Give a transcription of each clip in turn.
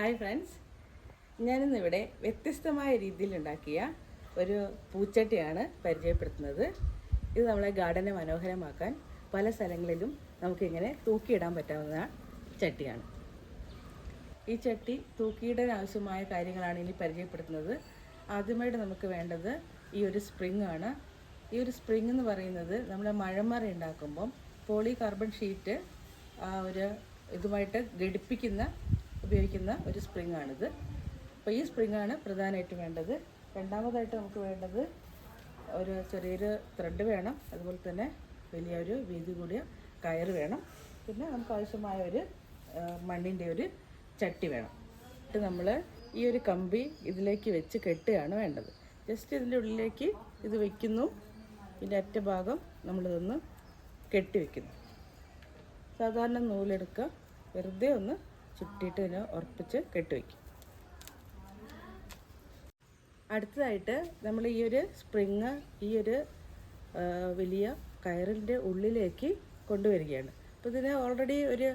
Hi friends. ഞാനിന്നിവിടെ വ്യത്യസ്തമായ രീതിയിൽ ഉണ്ടാക്കിയ ഒരു പൂച്ചട്ടിയാണ് പരിചയപ്പെടുത്തുന്നത്. ഇത് നമ്മളെ ഗാർഡനെ മനോഹരമാക്കാൻ പല സ്ഥലങ്ങളിലും നമുക്കിങ്ങനെ തൂക്കിയിടാൻ പറ്റാവുന്ന ചട്ടിയാണ്. ഈ ചട്ടി തൂക്കിയിടാൻ ആവശ്യമായ കാര്യങ്ങളാണ് ഇനി പരിചയപ്പെടുത്തുന്നത്. ആദ്യമായിട്ട് നമുക്ക് വേണ്ടത് ഈ ഒരു സ്പ്രിങ് ആണ്. ഈ ഒരു സ്പ്രിങ് എന്ന് പറയുന്നത് നമ്മുടെ മഴമറ ഉണ്ടാക്കുമ്പം പോളി കാർബൺ ഷീറ്റ് ഒരു ഇതുമായിട്ട് ഘടിപ്പിക്കുന്ന ഉപയോഗിക്കുന്ന ഒരു സ്പ്രിങ് ആണിത് അപ്പോൾ ഈ സ്പ്രിങ് ആണ് പ്രധാനമായിട്ട് വേണ്ടത്. രണ്ടാമതായിട്ട് നമുക്ക് വേണ്ടത് ഒരു ചെറിയൊരു ത്രെഡ് വേണം. അതുപോലെ തന്നെ വലിയൊരു വീതി കൂടിയ കയർ വേണം. പിന്നെ നമുക്ക് ആവശ്യമായ ഒരു മണ്ണിന്റെ ഒരു ചട്ടി വേണം. എന്നിട്ട് നമ്മൾ ഈ ഒരു കമ്പി ഇതിലേക്ക് വെച്ച് കെട്ടുകയാണ് വേണ്ടത്. ജസ്റ്റ് ഇതിന്റെ ഉള്ളിലേക്ക് ഇത് വെക്കുന്നു. പിന്നെ അറ്റ ഭാഗം നമ്മളിതൊന്ന് കെട്ടി വെക്കുന്നു. സാധാരണ നൂലെടുക്കുക. വെറുതെ ഒന്ന് ചുറ്റിയിട്ട് ഇതിനെ ഉറപ്പിച്ച് കെട്ടിവെക്കും അടുത്തതായിട്ട് നമ്മൾ ഈ ഒരു സ്പ്രിങ് ഈ ഒരു വലിയ കയറിന്റെ ഉള്ളിലേക്ക് കൊണ്ടുവരികയാണ്. അപ്പോൾ ഇതിന് ഓൾറെഡി ഒരു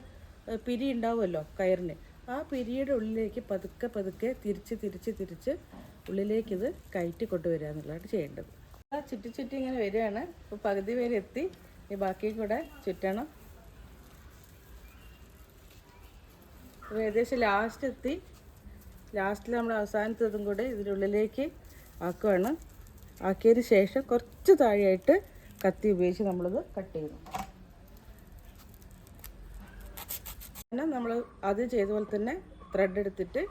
പിരി ഉണ്ടാവുമല്ലോ കയറിന്. ആ പിരിയുടെ ഉള്ളിലേക്ക് പതുക്കെ പതുക്കെ തിരിച്ച് തിരിച്ച് തിരിച്ച് ഉള്ളിലേക്ക് ഇത് കയറ്റി കൊണ്ടുവരിക എന്നുള്ളതാണ് ചെയ്യേണ്ടത്. ചുറ്റി ചുറ്റി ഇങ്ങനെ വരികയാണ്. അപ്പോൾ പകുതി വരെ എത്തി. ഈ ബാക്കി കൂടെ ചുറ്റണം അപ്പോൾ ഏകദേശം ലാസ്റ്റ് എത്തി ലാസ്റ്റിൽ നമ്മൾ അവസാനത്തതും കൂടെ ഇതിനുള്ളിലേക്ക് ആക്കുകയാണ് ആക്കിയതിന് ശേഷം കുറച്ച് താഴെയായിട്ട് കത്തി ഉപയോഗിച്ച് നമ്മളിത് കട്ട് ചെയ്യുന്നു. പിന്നെ നമ്മൾ അത് ചെയ്ത പോലെ തന്നെ ത്രെഡ് എടുത്തിട്ട്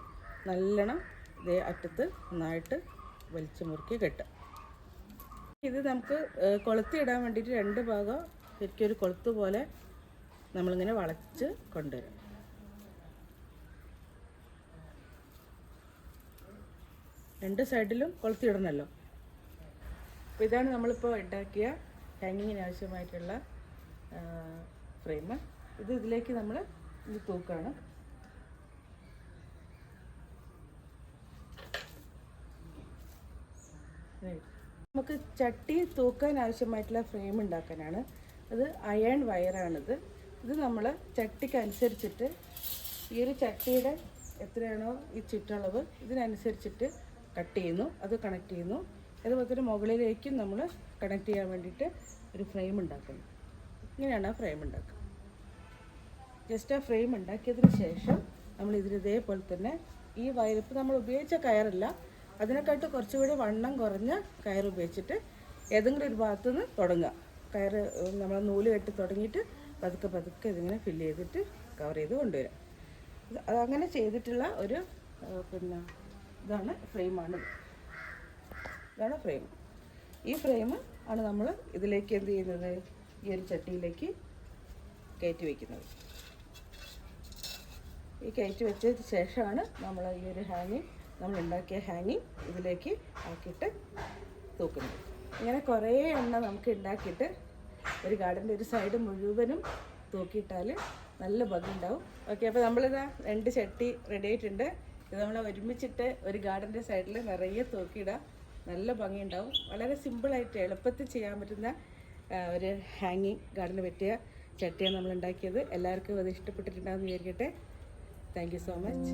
നല്ലോണം ഇതേ അറ്റത്ത് നന്നായിട്ട് വലിച്ചു മുറുക്കി കെട്ടുക. ഇത് നമുക്ക് കൊളുത്തി ഇടാൻ വേണ്ടിയിട്ട് രണ്ട് ഭാഗം ശരിക്കും ഒരു കൊളുത്ത് പോലെ നമ്മളിങ്ങനെ വളച്ച് കൊണ്ടുവരും. രണ്ട് സൈഡിലും കൊളുത്തി ഇടണമല്ലോ അപ്പോൾ ഇതാണ് നമ്മളിപ്പോൾ ഉണ്ടാക്കിയ ഹാങ്ങിങ്ങിന് ആവശ്യമായിട്ടുള്ള ഫ്രെയിം. ഇത് ഇതിലേക്ക് നമ്മൾ ഇത് തൂക്കാണ്. നമുക്ക് ചട്ടി തൂക്കാൻ ആവശ്യമായിട്ടുള്ള ഫ്രെയിം ഉണ്ടാക്കാനാണ്. അത് അയൺ വയറാണിത്. ഇത് നമ്മൾ ചട്ടിക്കനുസരിച്ചിട്ട് ഈ ഒരു ചട്ടിയുടെ എത്രയാണോ ഈ ചുറ്റളവ് ഇതിനനുസരിച്ചിട്ട് കട്ട് ചെയ്യുന്നു. അത് കണക്ട് ചെയ്യുന്നു. അതുപോലെ തന്നെ മുകളിലേക്കും നമ്മൾ കണക്ട് ചെയ്യാൻ വേണ്ടിയിട്ട് ഒരു ഫ്രെയിം ഉണ്ടാക്കുന്നു. ഇങ്ങനെയാണ് ആ ഫ്രെയിം ഉണ്ടാക്കുക. ജസ്റ്റ് ആ ഫ്രെയിം ഉണ്ടാക്കിയതിന് ശേഷം നമ്മൾ ഇതിലിതേപോലെ തന്നെ ഈ വയർ ഇപ്പം നമ്മൾ ഉപയോഗിച്ച കയറല്ല. അതിനെക്കാട്ട് കുറച്ചുകൂടി വണ്ണം കുറഞ്ഞ കയർ ഉപയോഗിച്ചിട്ട് ഏതെങ്കിലും ഒരു ഭാഗത്തു നിന്ന് തുടങ്ങുക. കയർ നമ്മൾ നൂൽ കെട്ടി തുടങ്ങിയിട്ട് പതുക്കെ പതുക്കെ ഇതിങ്ങനെ ഫില്ല് ചെയ്തിട്ട് കവർ ചെയ്ത് കൊണ്ടുവരാം അങ്ങനെ ചെയ്തിട്ടുള്ള ഒരു പിന്നെ ഇതാണ് ഫ്രെയിമാണ്. ഇതാണ് ഫ്രെയിം. ഈ ഫ്രെയിം ആണ് നമ്മൾ ഇതിലേക്ക് എന്ത് ചെയ്യുന്നത്? ഈ ഒരു ചട്ടിയിലേക്ക് കയറ്റി വയ്ക്കുന്നത് ഈ കയറ്റി വെച്ചതിന് ശേഷമാണ് നമ്മൾ ഈ ഒരു ഹാങ്ങിങ് നമ്മൾ ഉണ്ടാക്കിയ ഹാങ്ങിങ് ഇതിലേക്ക് ആക്കിയിട്ട് തൂക്കുന്നത്. ഇങ്ങനെ കുറേ എണ്ണ നമുക്ക് ഉണ്ടാക്കിയിട്ട് ഒരു ഗാർഡന്റെ ഒരു സൈഡ് മുഴുവനും തൂക്കിയിട്ടാൽ നല്ല ഭംഗി ഉണ്ടാവും ഓക്കെ അപ്പോൾ നമ്മളിതാ രണ്ട് ചട്ടി റെഡി ആയിട്ടുണ്ട്. ഇത് നമ്മൾ ഒരുമിച്ചിട്ട് ഒരു ഗാർഡന്റെ സൈഡിൽ നിറയെ തൂക്കിയിടാം. നല്ല ഭംഗി ഉണ്ടാവും വളരെ സിമ്പിളായിട്ട് എളുപ്പത്തിൽ ചെയ്യാൻ പറ്റുന്ന ഒരു ഹാങ്ങിങ് ഗാർഡന് പറ്റിയ ചട്ടിയാണ് നമ്മൾ ഉണ്ടാക്കിയത്. എല്ലാവർക്കും അത് ഇഷ്ടപ്പെട്ടിട്ടുണ്ടാകുമെന്ന് വിചാരിക്കട്ടെ. Thank so much.